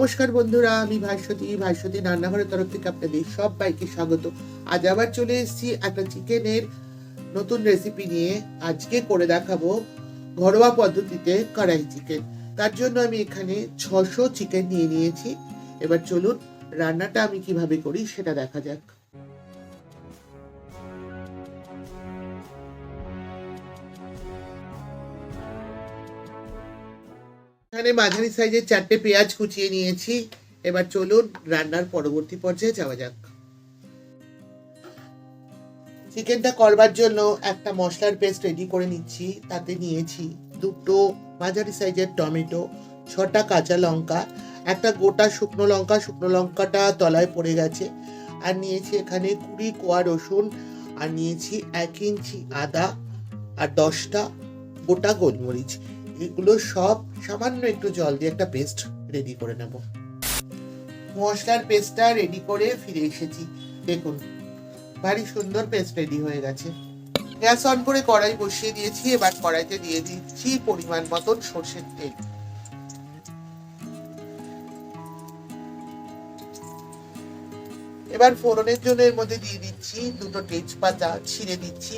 নমস্কার বন্ধুরা, আমি ভাস্বতী। ভাস্বতী রান্নাঘরের তরফ থেকে আপনাদের সবাইকে স্বাগত। আজ আবার চলে এসেছি একটা চিকেনের নতুন রেসিপি নিয়ে। আজকে করে দেখাবো ঘরোয়া পদ্ধতিতে কড়াই চিকেন তার জন্য আমি এখানে ছশো চিকেন নিয়ে নিয়েছি। এবার চলুন রান্নাটা আমি কীভাবে করি সেটা দেখা যাক। এখানে মাঝারি সাইজের চারটে পেঁয়াজ কুচিয়ে নিয়েছি। এবার চলুন রান্নার পরবর্তী পর্যায়ে যাওয়া যাক। চিকেনটা করবার জন্য একটা মশলার পেস্ট রেডি করে নিচ্ছি। তাতে নিয়েছি দুটো মাঝারি সাইজের টমেটো, ছটা কাঁচা লঙ্কা, একটা গোটা শুকনো লঙ্কা। শুকনো লঙ্কাটা তলায় পড়ে গেছে। আর নিয়েছি এখানে কুড়ি কোয়া রসুন। আর নিয়েছি এক ইঞ্চি আদা। আর দশটা গোটা গোলমরিচ। এগুলো সব সামান্য একটু জল দিয়ে একটা পেস্ট রেডি করে নেব। মশলার পেস্টটা রেডি করে ফিরে এসেছি। দেখুন, ভারী সুন্দর পেস্ট রেডি হয়ে গেছে। গ্যাস অন করে কড়াই বসিয়ে দিয়েছি, এবার কড়াইতে দিয়ে দিচ্ছি পরিমাণ মতন সর্ষের তেল। এবার ফোড়নের জন্য এর মধ্যে দিয়ে দিচ্ছি দুটো তেজপাতা, ছিঁড়ে দিচ্ছি।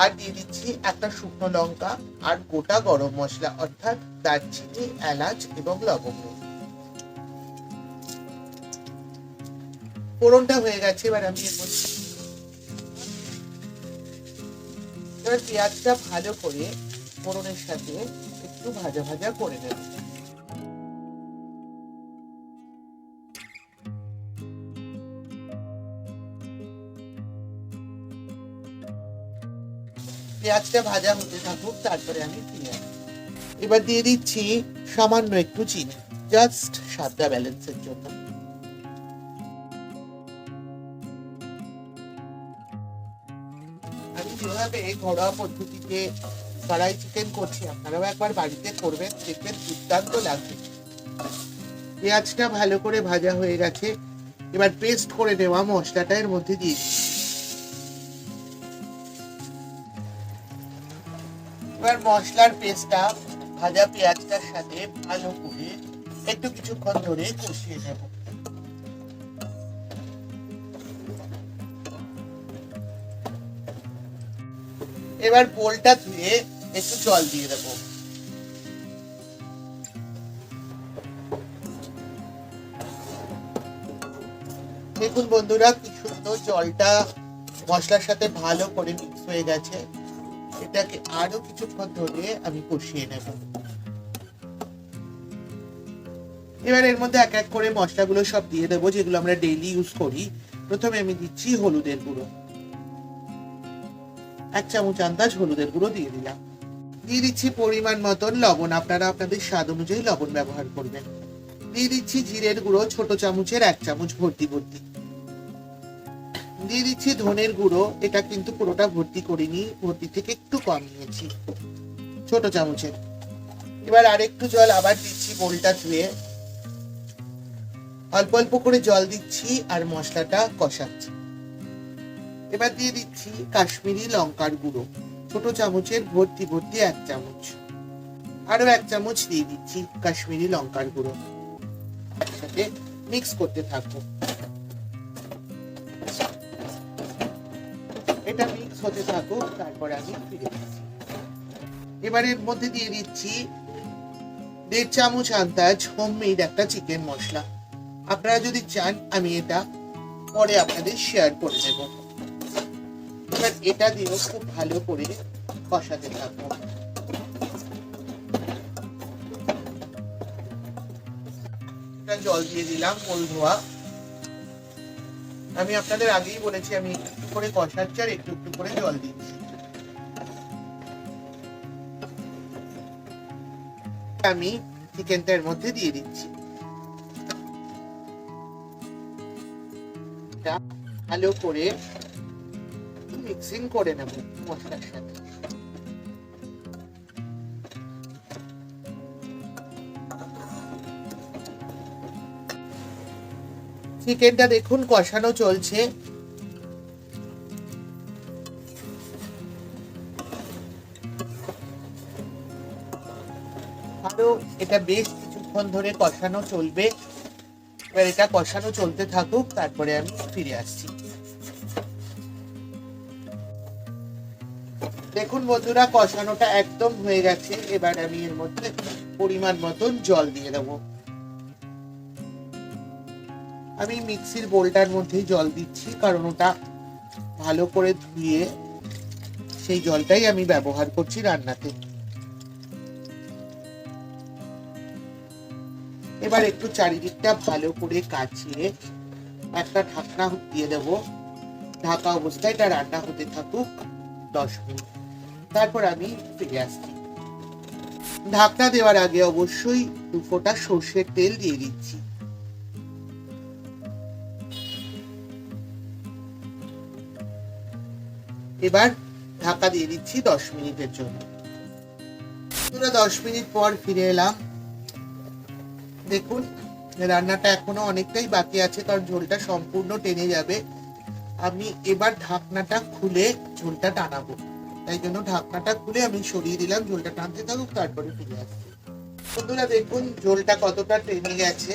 আর দিয়ে দিচ্ছি একটা শুকনো লঙ্কা আর গোটা গরম মশলা, অর্থাৎ দারচিনি, এলাচ এবং লবঙ্গ। ফোড়নটা হয়ে গেছে, এবার আমি এর মধ্যে এবার পেঁয়াজটা ভালো করে ফোড়নের সাথে একটু ভাজা ভাজা করে নেব। পেঁয়াজটা ভাজা হতে থাকুক, তারপরে আমি আসব। এবার দিয়ে দিচ্ছি সামান্য একটু চিনি জাস্ট স্বাদটা ব্যালেন্সের জন্য। আমি যেভাবে ঘরোয়া পদ্ধতিতে কড়াই চিকেন করছি, আপনারাও একবার বাড়িতে করবেন, দেখবেন দুর্দান্ত লাগবে। পেঁয়াজটা ভালো করে ভাজা হয়ে গেছে, এবার পেস্ট করে নেওয়া মশলাটা এর মধ্যে দিয়ে দিচ্ছি। এবার মশলার পেস্টটা, ভাজা পেঁয়াজটার সাথে ভালো করে একটু কিছুক্ষণ ধরে কষিয়ে নেব। এবার বোলটা ধুয়ে একটু জল দিয়ে দেবো। দেখুন বন্ধুরা, কি সুন্দর জলটা মশলার সাথে ভালো করে মিক্স হয়ে গেছে। এটাকে আরও কিছুক্ষণ ধরে আমি কষিয়ে নেব। এবার এর মধ্যে এক এক করে মশলাগুলো সব দিয়ে দেবো, যেগুলো আমরা ডেইলি ইউজ করি। প্রথমে আমি দিচ্ছি হলুদের গুঁড়ো। এক চামচ আন্দাজ হলুদের গুঁড়ো দিয়ে দিলাম। দিয়ে দিচ্ছি পরিমাণ মতন লবণ। আপনারা আপনাদের স্বাদ অনুযায়ী লবণ ব্যবহার করবেন। দিয়ে দিচ্ছি জিরের গুঁড়ো, ছোট চামচের এক চামচ ভর্তি ভর্তি। দিয়ে দিচ্ছি ধনের গুঁড়ো। এটা কিন্তু পুরোটা ভর্তি করিনি, ভর্তি থেকে একটু কম নিয়েছি, ছোট চামচের। এবার আরেকটু জল আবার দিচ্ছি বোলটা ধুয়ে। অল্প অল্প করে জল দিচ্ছি আর মশলাটা কষাচ্ছি। এবার দিয়ে দিচ্ছি কাশ্মীরি লঙ্কার গুঁড়ো, ছোট চামচের ভর্তি ভর্তি এক চামচ। আরও এক চামচ দিয়ে দিচ্ছি কাশ্মীরি লঙ্কার গুঁড়ো। একসাথে মিক্স করতে থাকব। এটা মিক্স হতে থাকুক তারপরে আমি ফিরে আসছি এবার মধ্যে দিয়ে দিচ্ছি দেড় চামচ আন্দাজ হোমমেড একটা চিকেন মশলা। আপনারা যদি চান, আমি এটা পরে আপনাদের শেয়ার করে দেব। এবার এটা দিয়েও খুব ভালো করে কষাতে থাকব। জল দিয়ে দিলাম কোল ধোয়া। আমি আপনাদের আগেই বলেছি, আমি করে কষাচ্ছি আর একটু একটু করে জল দিচ্ছি আমি চিকেনটা এর মধ্যে দিয়ে দিচ্ছি। ভালো করে মিক্সিং করে নেব মশলার সাথে। চিকেনটা দেখুন, কষানো চলছে। আরও এটা বেশ কিছুক্ষণ ধরে কষানো চলবে। এবার এটা কষানো চলতে থাকুক, তারপরে আমি ফিরে আসছি। দেখুন বন্ধুরা, কষানোটা একদম হয়ে গেছে। এবার আমি এর মধ্যে পরিমাণ মতন জল দিয়ে দেবো। আমি মিক্সির বোলটার মধ্যেই জল দিচ্ছি, কারণ ওটা ভালো করে ধুয়ে সেই জলটাই আমি ব্যবহার করছি রান্নাতে। এবার একটু চারিদিকটা ভালো করে কাচিয়ে একটা ঢাকনা দিয়ে দেব। ঢাকা অবস্থায় এটা রান্না হতে থাকুক দশ মিনিট। তারপর আমি ফিরে আসছি। ঢাকনা দেওয়ার আগে অবশ্যই দু ফোঁটা সর্ষের তেল দিয়ে দিচ্ছি। এবার ঢাকা দিয়ে দিচ্ছি দশ মিনিটের জন্য। পুরো দশ মিনিট পর ফিরে এলাম। দেখুন, রান্নাটা এখনও অনেকটাই বাকি আছে, কারণ ঝোলটা সম্পূর্ণ টেনে যাবে। আমি এবার ঢাকনাটা খুলে ঝোলটা টানাবো। তাই জন্য ঢাকনাটা খুলে আমি সরিয়ে দিলাম, ঝোলটা টানতে থাকুক, তারপরে ফিরে আসছি বন্ধুরা, দেখুন, ঝোলটা কতটা টেনে গেছে।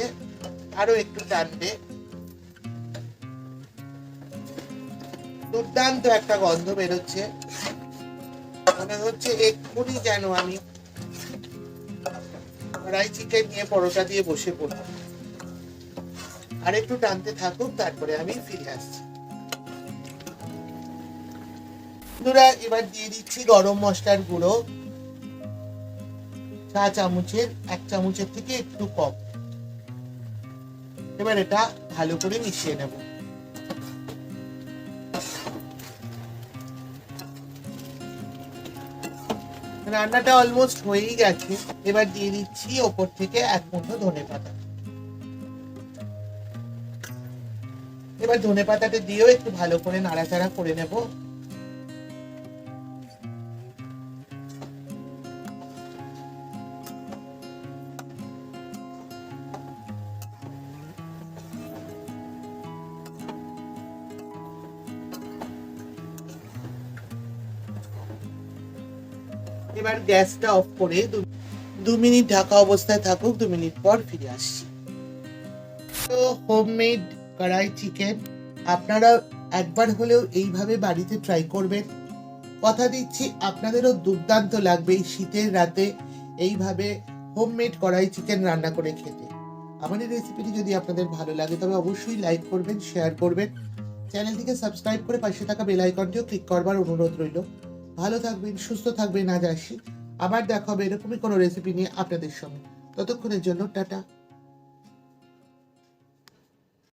আরও একটু টানবে। দুর্দান্ত একটা গন্ধ বেরোচ্ছে। মনে হচ্ছে এক্ষুনি যেন আমি কড়াই চিকেন নিয়ে পরোটা দিয়ে বসে পড়ব আর একটু টানতে থাকুক, তারপরে আমি ফিরে আসছি। বন্ধুরা, এবার দিয়ে দিচ্ছি গরম মশলার গুঁড়ো। চা চামচের, এক চামচের থেকে একটু কম। এবার এটা ভালো করে মিশিয়ে নেব। রান্নাটা অলমোস্ট হয়েই গেছে। এবার দিয়ে দিচ্ছি ওপর থেকে এক মুঠো ধনে পাতা। এবার ধনে পাতাটা দিয়েও একটু ভালো করে নাড়াচাড়া করে নেব। এবার গ্যাসটা অফ করে দু- মিনিট ঢাকা অবস্থায় থাকুক, দু মিনিট পর ফিরে আসছি। তো হোমমেড কড়াই চিকেন আপনারা একবার হলেও এইভাবে বাড়িতে ট্রাই করবেন। কথা দিচ্ছি, আপনাদেরও দুর্দান্ত লাগবে এই শীতের রাতে এইভাবে হোমমেড কড়াই চিকেন রান্না করে খেতে। আমার এই রেসিপিটি যদি আপনাদের ভালো লাগে, তবে অবশ্যই লাইক করবেন শেয়ার করবেন। চ্যানেলটিকে সাবস্ক্রাইব করে পাশে থাকা বেল আইকনটিও ক্লিক করবার অনুরোধ রইল। ভালো থাকবেন, সুস্থ থাকবেন, আজ আসি। আবার দেখা হবে এরকমই কোনো রেসিপি নিয়ে আপনাদের সঙ্গে। ততক্ষণের জন্য টাটা।